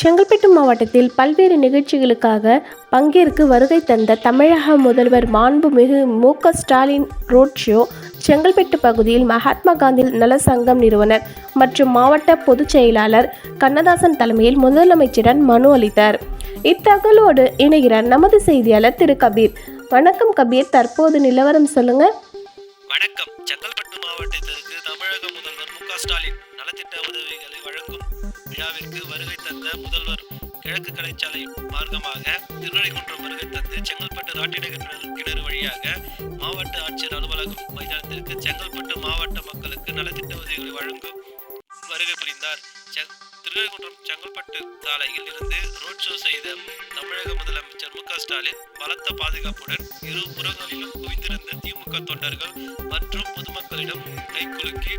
செங்கல்பட்டு மாவட்டத்தில் பல்வேறு நிகழ்ச்சிகளுக்காக பங்கேற்க வருகை தந்த தமிழக முதல்வர் மாண்புமிகு மு க ஸ்டாலின் ரோட் ஷோ செங்கல்பட்டு பகுதியில் மகாத்மா காந்தி நல சங்கம் நிறுவனர் மற்றும் மாவட்ட பொதுச் செயலாளர் கண்ணதாசன் தலைமையில் முதலமைச்சரிடம் மனு அளித்தார். இத்தகவலோடு இணைகிறார் நமது செய்தியாளர் திரு கபீர். வணக்கம் கபீர். தற்போது நிலவரம் சொல்லுங்க. வணக்கம். செங்கல்பட்டு மாவட்டத்திற்கு தமிழக முதல்வர் மு க ஸ்டாலின் விழாவிற்கு வருகை தந்த முதல்வர் கிழக்கு கலைச்சாலை மார்க்கமாக திருநெல்வேலிக்குன்றம் வருகை தந்து செங்கல்பட்டு ராட்டின கிணறு கிணறு வழியாக மாவட்ட ஆட்சியர் அலுவலகம் மைதானத்திற்கு செங்கல்பட்டு மாவட்ட மக்களுக்கு நலத்திட்ட உதவிகளை வழங்கும் வருகை புரிந்தார். செ- செங்கல்பட்டு சாலையில் இருந்து ரோட் ஷோ செய்த தமிழக முதலமைச்சர் மு க ஸ்டாலின் பலத்த பாதுகாப்புடன் இரு புறங்களிலும் குவிந்திருந்த திமுக தொண்டர்கள் மற்றும் பொதுமக்களிடம் கைக்குலுக்கி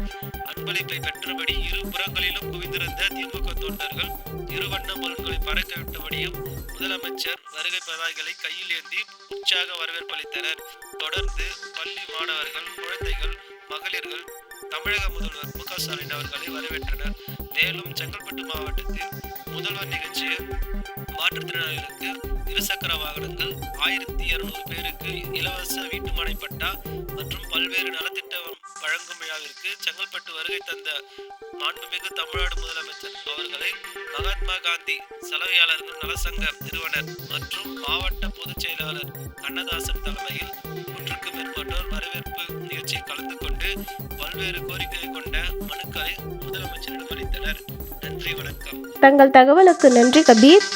அன்பளிப்பை பெற்றபடி இரு புறங்களிலும் குவிந்திருந்த திமுக தொண்டர்கள் இரு வண்ண பலூன்களை பறக்க விட்டபடியும் முதலமைச்சர் வருகை பதாகைகளை கையில் ஏந்தி உற்சாக வரவேற்பளித்தனர் தொடர்ந்து பள்ளி மாணவர்கள் குழந்தைகள் மகளிர்கள் தமிழக முதல்வர் மு க ஸ்டாலின் அவர்களை வரவேற்றனர். மேலும் செங்கல்பட்டு மாவட்டத்தில் முதல்வர் நிகழ்ச்சியில் மாற்றுத்திறனாளிகளுக்கு இருசக்கர வாகனங்கள் ஆயிரத்தி இருநூறு பேருக்கு இலவச வீட்டுமனை பட்டா மற்றும் பல்வேறு நலத்திட்ட வழங்கும் விழாவிற்கு செங்கல்பட்டு வருகை தந்த மாண்புமிகு தமிழ்நாடு முதலமைச்சர் அவர்களை மகாத்மா காந்தி சலவையாளர்கள் நலசங்க நிறுவனர் மற்றும் மாவட்ட பொதுச் செயலாளர் கண்ணதாசன் தலைமையில் நூற்றுக்கும் மேற்பட்டோர் வரவேற்பு நிகழ்ச்சியில் கலந்து கொண்டு பல்வேறு கோரிக்கை கொண்ட மனுக்களை முதலமைச்சரிடம் அளித்தனர். நன்றி வணக்கம். தங்கள் தகவலுக்கு நன்றி கபீர்.